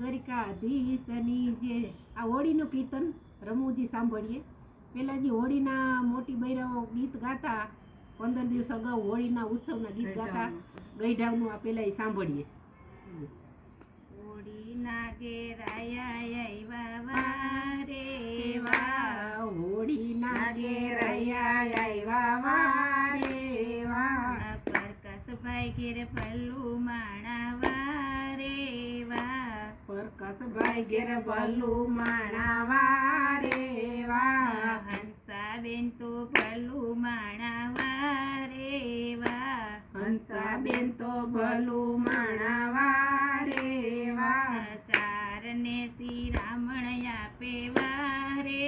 દ્વારિકાધીશની જે આ હોળીનું કીર્તન રમૂજી સાંભળીએ. પેલા જે હોળીના મોટી બૈરાઓ ગીત ગાતા પંદર દિવસ અગાઉ હોળીના ઉત્સવના ગીત ગાતા ગઈઢાવનું આ પેલા એ સાંભળીએ. હોળીના ઘેરાયા આવ્યા વારે વા હોળીના ઘેરાયા આવ્યા વારે વા પરકસભાઈ ઘેર પલ્લું માણા વારે વા પરકસભાઈ ઘેર ભલું માણાવા રે વા હંસાબેન તો ભલું માણાવા રે વા હંસાબેન તો ભલું માણાવા રે વા ચારને શ્રી રામણ આપે વારે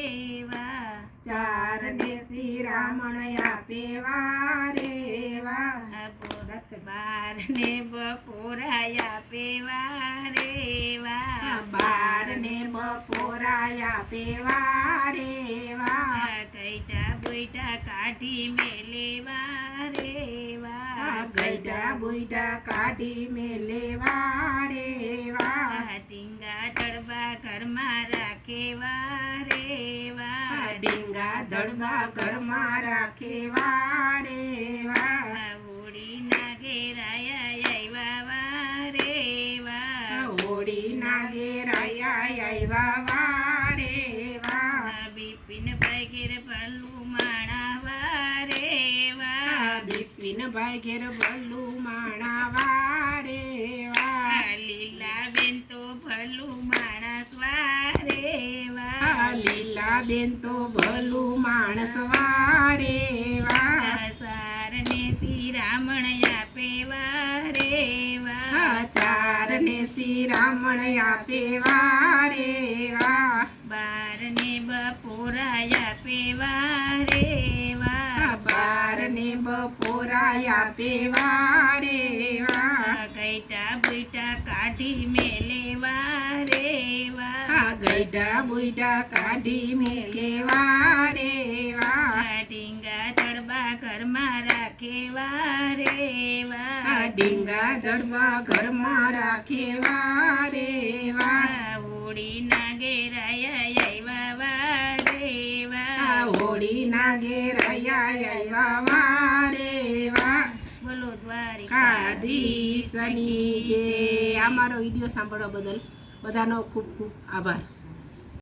વા ચાર શ્રી રામણ આપે વા ભરત બાર ને બપોરાય બપોરાયા આપે વારે વા ગઈટા બોઈટા કાઢી મેલે વારે વા ગઈડા બુઈડા કાઢી મેલે વારે વા ટીંગા ચડવા ઘરમાં રાખે વારે વા ડીંગા દડબા ઘરમાં રાખે વારે વા હોળીના ઘેરાયા આવ્યા વારે વા હોળી ના ઘેરાયા આવ્યા વારે વા બિપિન ભાઈ ઘેર ભલું માણા વારે વા બિપિનભાઈ ઘેર ભલું માણા વારે વા. લીલા બેન તો ભલું માણસ વારે વા. લીલા બેન તો ભલું માણસ વારે વા સારને શ્રી રામણ આપે વારે વા. ચાર ને શ્રી રામણ આપે વારે વા. બારને બપોરાય આપે વારે વા. બાર ને બપોરાય આપે વારે વા ગઈટા બુઈટા કાઢી મેલે વારે વા. ગઈડા બુઈડા કાઢી મેલે વારે વા. ઢીંગા ચડવા ઘરમાં રાખેવા વારે વા. ડીંગા દડવા ઘરમાં રાખેવા વારે વા. હોળી ના ઘેરાયા આવ્યા વા ના ઘેરાયા આવ્યા વારે વા બોલો દ્વારિકા કાદીસની આ અમારો વીડિયો સાંભળવા બદલ બધાનો ખૂબ ખૂબ આભાર